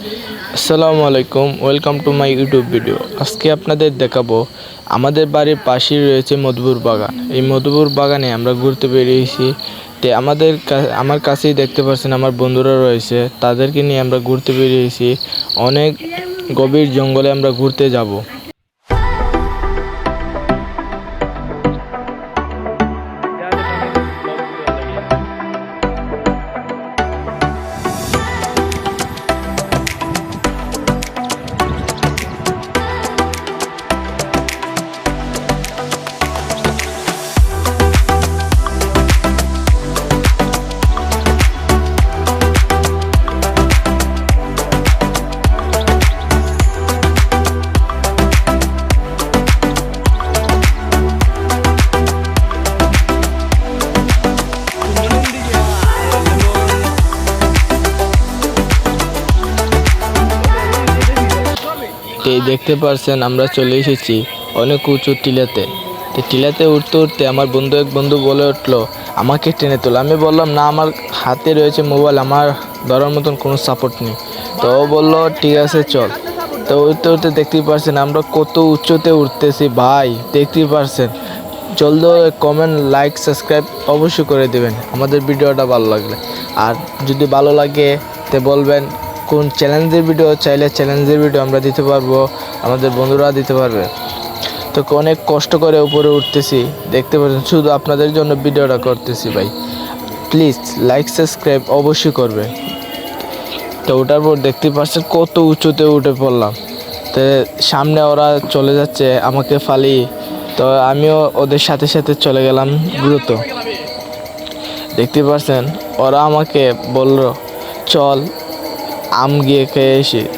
আসসালামু আলাইকুম welcome to my YouTube video আজকে আপনাদের দেখাবো, আমাদের বাড়ির পাশেই রয়েছে মধুপুর বাগান। এই মধুপুর বাগানে আমরা ঘুরতে বেরিয়েছি। তে আমাদের আমার কাছেই দেখতে পাচ্ছেন, আমার বন্ধুরা রয়েছে। তাদেরকে নিয়ে আমরা ঘুরতে বেরিয়েছি। অনেক গভীর জঙ্গলে আমরা ঘুরতে যাব। এই দেখতে পারছেন, আমরা চলে এসেছি অনেক উঁচু টিলাতে। তো টিলাতে উঠতে উঠতে আমার বন্ধু এক বন্ধু বলে উঠল, আমাকে টেনে তোলো। আমি বললাম, না, আমার হাতে রয়েছে মোবাইল, আমার ধরার মতন কোনো সাপোর্ট নেই। তো ও বলল, ঠিক আছে, চল। তো উঠতে উঠতে দেখতেই পারছেন, আমরা কত উচ্চতে উঠতেছি ভাই, দেখতেই পারছেন। জলদি কমেন্ট লাইক সাবস্ক্রাইব অবশ্যই করে দেবেন। আমাদের ভিডিওটা ভালো লাগলে। আর যদি ভালো লাগে তে বলবেন কোন চ্যালেঞ্জের ভিডিও চাইলে চ্যালেঞ্জের ভিডিও আমরা দিতে পারব, আমাদের বন্ধুরা দিতে পারবে। তো অনেক কষ্ট করে উপরে উঠতেছি, দেখতে পাচ্ছেন, শুধু আপনাদের জন্য ভিডিওটা করতেছি ভাই। প্লিজ লাইক সাবস্ক্রাইব অবশ্যই করবে। তো ওটার পর দেখতে পাচ্ছেন, কত উঁচুতে উঠে পড়লাম। তো সামনে ওরা চলে যাচ্ছে, আমাকে ফালি। তো আমিও ওদের সাথে সাথে চলে গেলাম দ্রুত। দেখতে পাচ্ছেন, ওরা আমাকে বলল, চল आम गे खेळशी